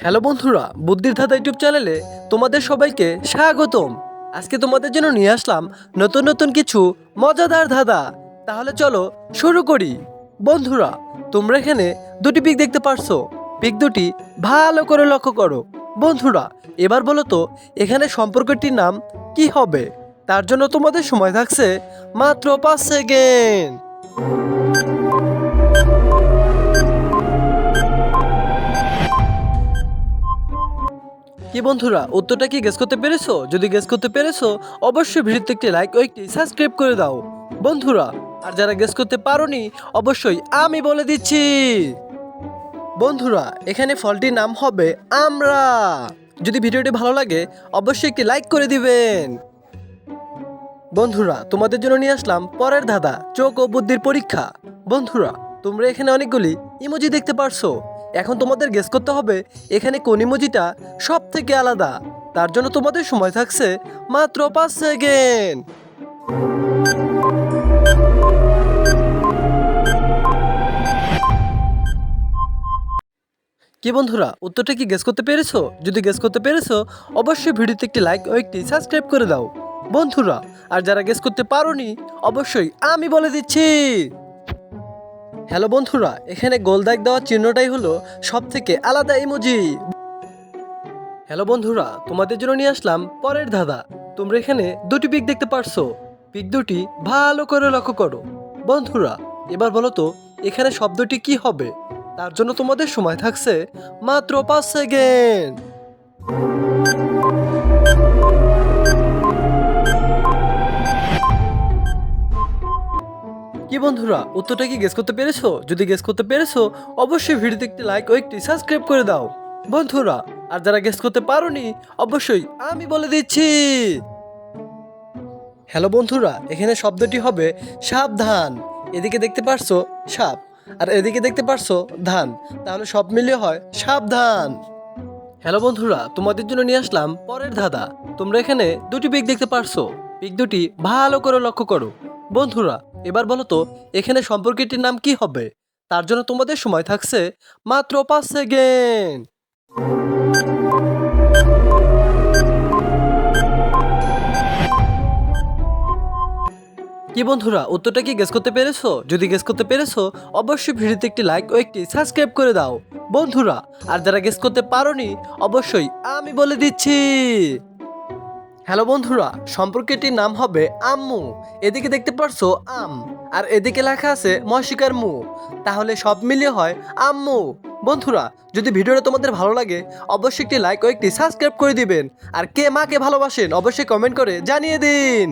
Hello বন্ধুরা, বুদ্ধির ধাঁধা ইউটিউব চ্যানেলে তোমাদের সবাইকে স্বাগতম। আজকে তোমাদের জন্য নিয়ে আসলাম নতুন নতুন কিছু মজাদার ধাঁধা। তাহলে চলো শুরু করি। বন্ধুরা, তোমরা এখানে দুটি পিক দেখতে পারছ। পিক দুটি ভালো করে লক্ষ্য করো। বন্ধুরা, এবার বলো তো, এখানে সম্পর্কটির নাম কি হবে? তার জন্য তোমাদের সময় থাকছে মাত্র পাঁচ সেকেন্ড। কি বন্ধুরা, উত্তরটা কি গেস করতে পেরেছ? যদি গেস করতে পেরেছ, অবশ্যই ভিডিওতে একটি লাইক ও একটি সাবস্ক্রাইব করে দাও। বন্ধুরা, আর যারা গেস করতে পারোনি, অবশ্যই আমি বলে দিচ্ছি। বন্ধুরা, এখানে ফলটির নাম হবে আমরা। যদি ভিডিওটি ভালো লাগে, অবশ্যই একটি লাইক করে দিবেন। বন্ধুরা, তোমাদের জন্য নিয়ে আসলাম পরের ধাঁধা, চোখ ও বুদ্ধির পরীক্ষা। বন্ধুরা, তোমরা এখানে অনেকগুলি ইমোজি দেখতে পারছ। এখন তোমাদের গেস করতে হবে, এখানে কোন ইমোজিটা সব থেকে আলাদা। তার জন্য তোমাদের সময় থাকছে মাত্র পাঁচ সেকেন্ড কি বন্ধুরা, উত্তরটা কি গেস করতে পেরেছ? যদি গেস করতে পেরেছ, অবশ্যই ভিডিওতে একটি লাইক ও একটি সাবস্ক্রাইব করে দাও। বন্ধুরা, আর যারা গেস করতে পারোনি, অবশ্যই আমি বলে দিচ্ছি। হ্যালো বন্ধুরা, এখানে গোল দাগ দেওয়ার চিহ্নটাই হলো সব থেকে আলাদা ইমোজি। হ্যালো বন্ধুরা, তোমাদের জন্য নিয়ে আসলাম পরের ধাঁধা। তোমরা এখানে দুটি পিক দেখতে পারছ। পিক দুটি ভালো করে লক্ষ্য করো। বন্ধুরা, এবার বলো তো, এখানে শব্দটি কি হবে? তার জন্য তোমাদের সময় থাকছে মাত্র পাঁচ সেকেন্ড। কি বন্ধুরা, উত্তরটা কি গেস করতে পেরেছ? যদি গেস করতে পেরেছ, অবশ্যই ভিডিওতে একটি লাইক ও একটি সাবস্ক্রাইব করে দাও। বন্ধুরা, আর যারা গেস করতে পারোনি, অবশ্যই আমি বলে দিচ্ছি। হ্যালো বন্ধুরা, এখানে শব্দটি হবে সাবধান। এদিকে দেখতে পারছ, সাপ। আর এদিকে দেখতে পারছ, ধান। তাহলে সব মিলিয়ে হয় সাবধান। হ্যালো বন্ধুরা, তোমাদের জন্য নিয়ে আসলাম পরের ধাঁধা। তোমরা এখানে দুটি পিক দেখতে পারছ। পিক দুটি ভালো করে লক্ষ্য করো। বন্ধুরা এবার বলো তো, এখানে সম্পর্কটির নাম কি হবে? তার জন্য তোমাদের সময় থাকছে মাত্র পাঁচ সেকেন্ড। কি বন্ধুরা, উত্তরটা কি গেস করতে পেরেছ? যদি গেস করতে পেরেছ, অবশ্যই ভিডিওতে একটি লাইক ও একটি সাবস্ক্রাইব করে দাও। বন্ধুরা, আর যারা গেস করতে পারোনি, অবশ্যই আমি বলে দিচ্ছি। হ্যালো বন্ধুরা, সম্পর্কটির নাম হবে আম্মু। এদিকে দেখতে পারছ আম, আর এদিকে লেখা আছে মশিকার মু। তাহলে সব মিলিয়ে হয় আম্মু। বন্ধুরা, যদি ভিডিওটা তোমাদের ভালো লাগে, অবশ্যই একটি লাইক ও একটি সাবস্ক্রাইব করে দিবেন। আর কে মাকে ভালোবাসেন, অবশ্যই কমেন্ট করে জানিয়ে দিন।